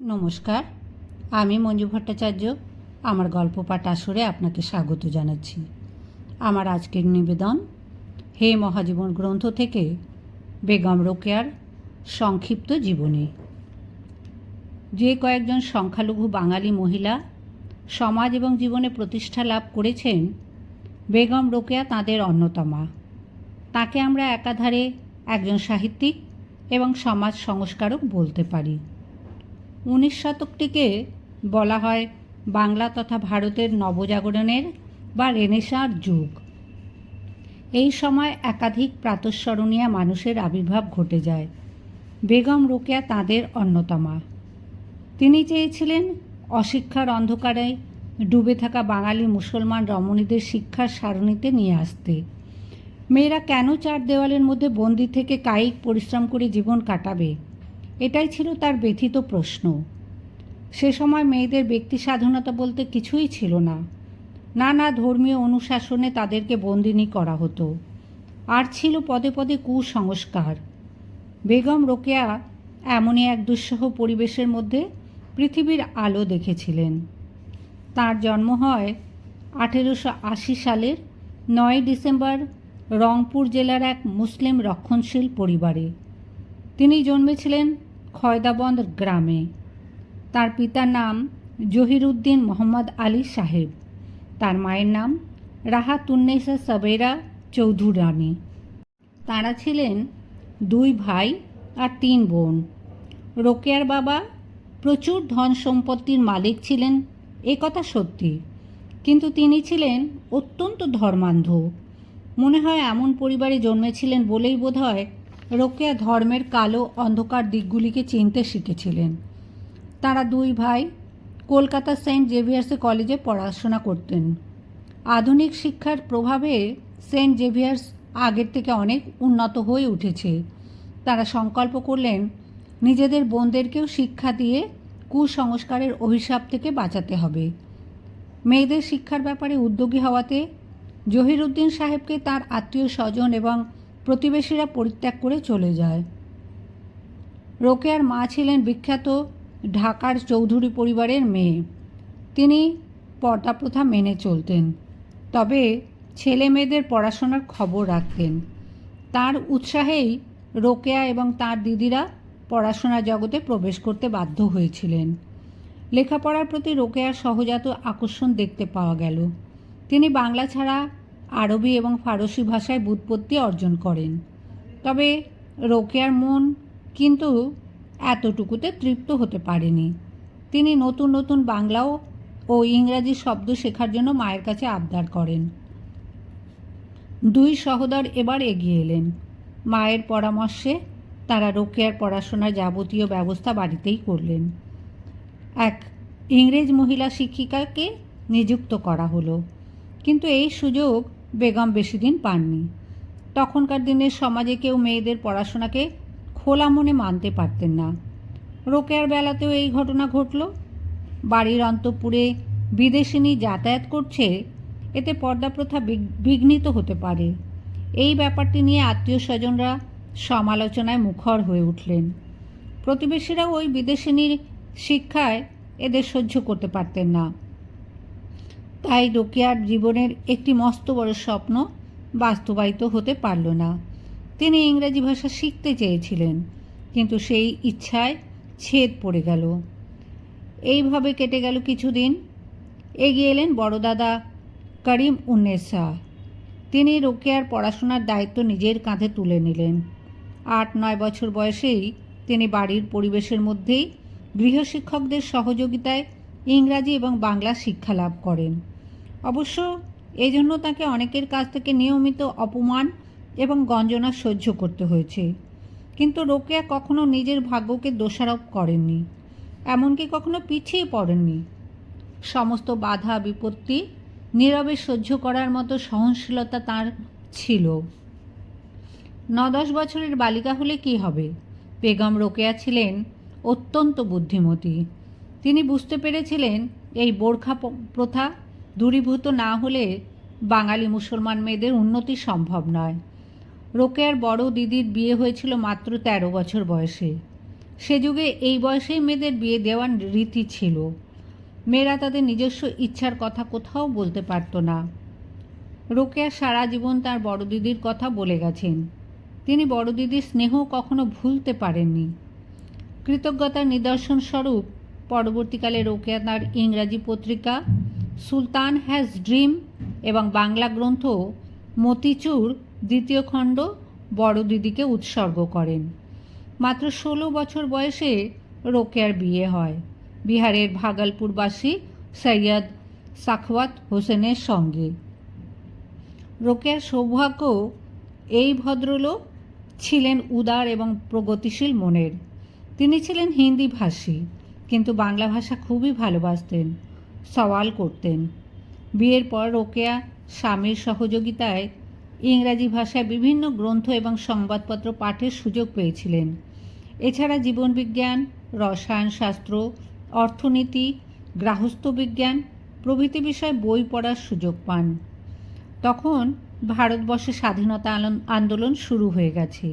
নমস্কার, আমি মঞ্জু ভট্টাচার্য। আমার গল্প পাঠ আসরে আপনাকে স্বাগত জানাচ্ছি। আমার আজকের নিবেদন, হে মহাজীবন গ্রন্থ থেকে বেগম রোকেয়ার সংক্ষিপ্ত জীবনী। যে কয়েকজন সংখ্যালঘু বাঙালি মহিলা সমাজ এবং জীবনে প্রতিষ্ঠা লাভ করেছেন, বেগম রোকেয়া তাদের অন্যতমা। তাকে আমরা একাধারে একজন সাহিত্যিক এবং সমাজ সংস্কারক বলতে পারি। উনিশ শতকটিকে বলা হয় বাংলা তথা ভারতের নবজাগরণের বা রেনেসাঁর যুগ। এই সময় একাধিক প্রাতঃস্মরণীয় মানুষের আবির্ভাব ঘটে যায়। বেগম রোকেয়া তাঁদের অন্যতমা। তিনি চেয়েছিলেন অশিক্ষার অন্ধকারে ডুবে থাকা বাঙালি মুসলমান রমণীদের শিক্ষার সারণীতে নিয়ে আসতে। মেয়েরা কেন চার দেওয়ালের মধ্যে বন্দি থেকে কায়িক পরিশ্রম করে জীবন কাটাবে? এটাই ছিল তার ব্যথিত প্রশ্ন। সে সময় মেয়েদের ব্যক্তি স্বাধীনতা বলতে কিছুই ছিল না। নানা ধর্মীয় অনুশাসনে তাদেরকে বন্দিনী করা হতো। আর ছিল পদে পদে কুসংস্কার। বেগম রোকেয়া এমনই এক দুঃসহ পরিবেশের মধ্যে পৃথিবীর আলো দেখেছিলেন। তার জন্ম হয় আঠেরোশো আশি সালের নয় ডিসেম্বর রংপুর জেলার এক মুসলিম রক্ষণশীল পরিবারে। তিনি জন্মেছিলেন খয়দাবন্দ গ্রামে। তার পিতার নাম জহিরুদ্দিন মোহাম্মদ আলী সাহেব। তার মায়ের নাম রাহাতুন্নেসা সাবেরা চৌধুরানী। তারা ছিলেন দুই ভাই আর তিন বোন। রোকেয়ার বাবা প্রচুর ধন সম্পত্তির মালিক ছিলেন, এ কথা সত্যি। কিন্তু তিনি ছিলেন অত্যন্ত ধর্মান্ধ। মনে হয় এমন পরিবারে জন্মেছিলেন বলেই বোধ হয় রোকেয়া ধর্মের কালো অন্ধকার দিকগুলিকে চিনতে শিখেছিলেন। তারা দুই ভাই কলকাতা সেন্ট জেভিয়ার্সে কলেজে পড়াশোনা করতেন। আধুনিক শিক্ষার প্রভাবে সেন্ট জেভিয়ার্স আগের থেকে অনেক উন্নত হয়ে উঠেছে। তারা সংকল্প করলেন, নিজেদের বোনদেরকেও শিক্ষা দিয়ে কুসংস্কারের অভিশাপ থেকে বাঁচাতে হবে। মেয়েদের শিক্ষার ব্যাপারে উদ্যোগী হওয়াতে জহিরুদ্দিন সাহেবকে তার আত্মীয় স্বজন এবং প্রতিবেশীরা পরিত্যাগ করে চলে যায়। রোকেয়ার মা ছিলেন বিখ্যাত ঢাকার চৌধুরী পরিবারের মেয়ে। তিনি পর্দা প্রথা মেনে চলতেন, তবে ছেলে মেয়েদের পড়াশোনার খবর রাখতেন। তার উৎসাহেই রোকেয়া এবং তার দিদিরা পড়াশোনা জগতে প্রবেশ করতে বাধ্য হয়েছিলেন। লেখাপড়ার প্রতি রোকেয়ার সহজাত আকর্ষণ দেখতে পাওয়া গেল। তিনি বাংলা ছাড়া আরবি এবং ফারসি ভাষায় বুৎপত্তি অর্জন করেন। তবে রোকেয়ার মন কিন্তু এতটুকুতে তৃপ্ত হতে পারেনি। তিনি নতুন নতুন বাংলাও ও ইংরাজি শব্দ শেখার জন্য মায়ের কাছে আবদার করেন। দুই সহোদর এবার এগিয়ে এলেন। মায়ের পরামর্শে তারা রোকেয়ার পড়াশোনার যাবতীয় ব্যবস্থা বাড়িতেই করলেন। এক ইংরেজ মহিলা শিক্ষিকাকে নিযুক্ত করা হলো। কিন্তু এই সুযোগ বেগম বেশি দিন পাননি। তখনকার দিনের সমাজে কেউ মেয়েদের পড়াশোনাকে খোলা মনে মানতে পারতেন না। রোকেয়ার বেলাতেও এই ঘটনা ঘটল। বাড়ির অন্তপুরে বিদেশিনী যাতায়াত করছে, এতে পর্দা প্রথা বিঘ্নিত হতে পারে। এই ব্যাপারটি নিয়ে আত্মীয় স্বজনরা সমালোচনায় মুখর হয়ে উঠলেন। প্রতিবেশীরাও ওই বিদেশিনীর শিক্ষায় এদের সহ্য করতে পারতেন না। তাই রোকেয়ার জীবনের একটি মস্ত বড় স্বপ্ন বাস্তবায়িত হতে পারল না। তিনি ইংরেজি ভাষা শিখতে চেয়েছিলেন, কিন্তু সেই ইচ্ছায় ছেদ পড়ে গেল। এইভাবে কেটে গেল কিছুদিন। এগিয়ে এলেন বড়দাদা করিম উন্নেসা তিনি রোকেয়ার পড়াশোনার দায়িত্ব নিজের কাঁধে তুলে নিলেন। আট নয় বছর বয়সেই তিনি বাড়ির পরিবেশের মধ্যেই গৃহশিক্ষকদের সহযোগিতায় ইংরাজি এবং বাংলা শিক্ষা লাভ করেন। অবশ্য এজন্য তাকে অনেকের কাছ থেকে নিয়মিত অপমান এবং গঞ্জনা সহ্য করতে হয়েছে। কিন্তু রোকেয়া কখনো নিজের ভাগ্যকে দোষারোপ করেননি, এমনকি কখনো পিছিয়ে পড়েননি। সমস্ত বাধা, বিপত্তি নীরবে সহ্য করার মতো সহনশীলতা তার ছিল। ন দশ বছরের বালিকা হলে কি হবে? বেগম রোকেয়া ছিলেন অত্যন্ত বুদ্ধিমতী। তিনি বুঝতে পেরেছিলেন এই বোরখা প্রথা দূরীভূত না হলে বাঙালি মুসলমান মেয়েদের উন্নতি সম্ভব নয়। রোকেয়ার বড় দিদির বিয়ে হয়েছিল মাত্র তেরো বছর বয়সে। সে যুগে এই বয়সেই মেয়েদের বিয়ে দেওয়ার রীতি ছিল। মেয়েরা তাদের নিজস্ব ইচ্ছার কথা কোথাও বলতে পারত না। রোকেয়া সারা জীবন তার বড় দিদির কথা বলে গেছেন। তিনি বড় দিদির স্নেহ কখনো ভুলতে পারেননি। কৃতজ্ঞতার নিদর্শন স্বরূপ পরবর্তীকালে রোকেয়া তার ইংরাজি পত্রিকা সুলতান হ্যাজ ড্রিম এবং বাংলা গ্রন্থ মতিচুর দ্বিতীয় খণ্ড বড় দিদিকে উৎসর্গ করেন। মাত্র ষোলো বছর বয়সে রোকেয়ার বিয়ে হয়। বিহারের ভাগলপুরবাসী সৈয়দ সাখওয়াত হোসেনের সঙ্গে। রোকেয়ার সৌভাগ্য এই ভদ্রলোক ছিলেন উদার এবং প্রগতিশীল মনের। তিনি ছিলেন হিন্দি ভাষী। কিন্তু বাংলা ভাষা খুবই ভালোবাসতেন, সওয়াল করতেন। বিয়ের পর রোকেয়া স্বামীর সহযোগিতায় ইংরাজি ভাষায় বিভিন্ন গ্রন্থ এবং সংবাদপত্র পাঠের সুযোগ পেয়েছিলেন। এছাড়া জীবনবিজ্ঞান রসায়নশাস্ত্র অর্থনীতি বিজ্ঞান প্রভৃতি বিষয়ে বই পড়ার সুযোগ পান। তখন ভারতবর্ষে স্বাধীনতা আন্দোলন শুরু হয়ে গেছে।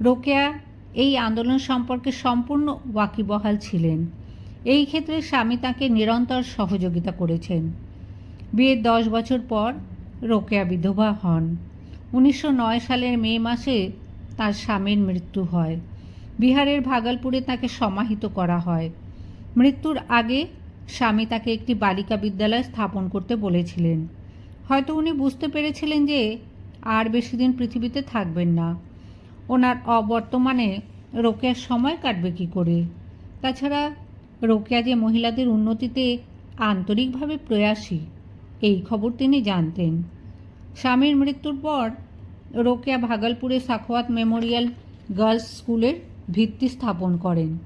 রোকেয়া এই আন্দোলন সম্পর্কে সম্পূর্ণ ওয়াকিবহাল ছিলেন। এই ক্ষেত্রে স্বামী তাকে নিরন্তর সহযোগিতা করেছেন। বিয়ের দশ বছর পর রোকেয়া বিধবা হন। উনিশশো নয় সালের মে মাসে তার স্বামীর মৃত্যু হয়। বিহারের ভাগলপুরে তাকে সমাহিত করা হয়। মৃত্যুর আগে স্বামী তাকে একটি বালিকা বিদ্যালয় স্থাপন করতে বলেছিলেন। হয়তো উনি বুঝতে পেরেছিলেন যে আর বেশি দিন পৃথিবীতে থাকবেন না। ওনার অবর্তমানে রোকেয়ার সময় কাটবে কী করে? তাছাড়া রোকেয়া যে মহিলাদের উন্নতিতে আন্তরিকভাবে প্রয়াসী, এই খবর তিনি জানতেন। স্বামীর মৃত্যুর পর রোকেয়া ভাগলপুরে সাখোয়াত মেমোরিয়াল গার্লস স্কুলের ভিত্তি স্থাপন করেন।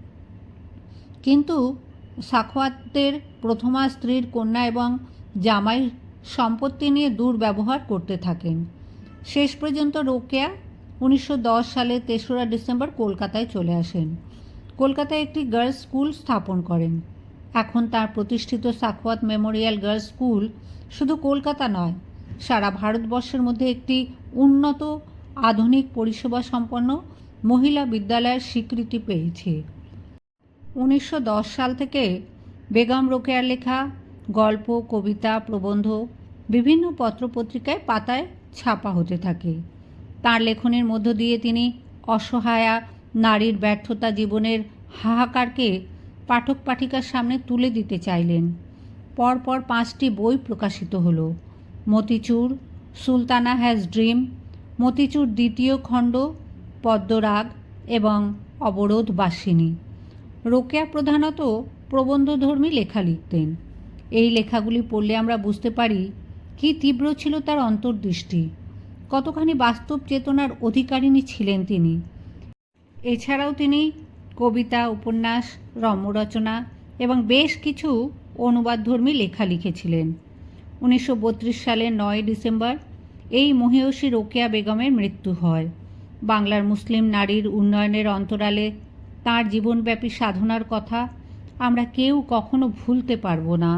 কিন্তু সাখওয়াতের প্রথমা স্ত্রীর কন্যা এবং জামাই সম্পত্তি নিয়ে দুর্ব্যবহার করতে থাকেন। শেষ পর্যন্ত রোকেয়া উনিশশো দশ সালে তেসরা ডিসেম্বর কলকাতায় চলে আসেন। কলকাতায় একটি গার্লস স্কুল স্থাপন করেন। এখন তার প্রতিষ্ঠিত সাখওয়াত মেমোরিয়াল গার্লস স্কুল শুধু কলকাতা নয়, সারা ভারতবর্ষের মধ্যে একটি উন্নত, আধুনিক পরিষেবা সম্পন্ন মহিলা বিদ্যালয়ের স্বীকৃতি পেয়েছে। উনিশশো দশ সাল থেকে বেগম রোকেয়ার লেখা, গল্প, কবিতা, প্রবন্ধ বিভিন্ন পত্রপত্রিকায় পাতায় ছাপা হতে থাকে। তার লেখনের মধ্য দিয়ে তিনি অসহায়া নারীর ব্যর্থতা জীবনের হাহাকারকে পাঠক পাঠিকার সামনে তুলে দিতে চাইলেন। পরপর পাঁচটি বই প্রকাশিত হলো। Motichur, Sultana has dream, Motichur দ্বিতীয় খণ্ড, পদ্মরাগ এবং অবরোধ বাসিনী। রোকেয়া প্রধানত প্রবন্ধধর্মী লেখা লিখতেন। এই লেখাগুলি পড়লে আমরা বুঝতে পারি কী তীব্র ছিল তার অন্তর্দৃষ্টি। কতখানি বাস্তব চেতনার অধিকারিণী ছিলেন তিনি? এছাড়াও তিনি কবিতা, উপন্যাস, রম্যরচনা এবং বেশ কিছু অনুবাদধর্মী লেখা লিখেছিলেন। উনিশশো বত্রিশ সালের নয় ডিসেম্বর এই মহিয়সী রোকেয়া বেগমের মৃত্যু হয়। বাংলার মুসলিম নারীর উন্নয়নের অন্তরালে তার জীবনব্যাপী সাধনার কথা আমরা কেউ কখনো ভুলতে পারব না।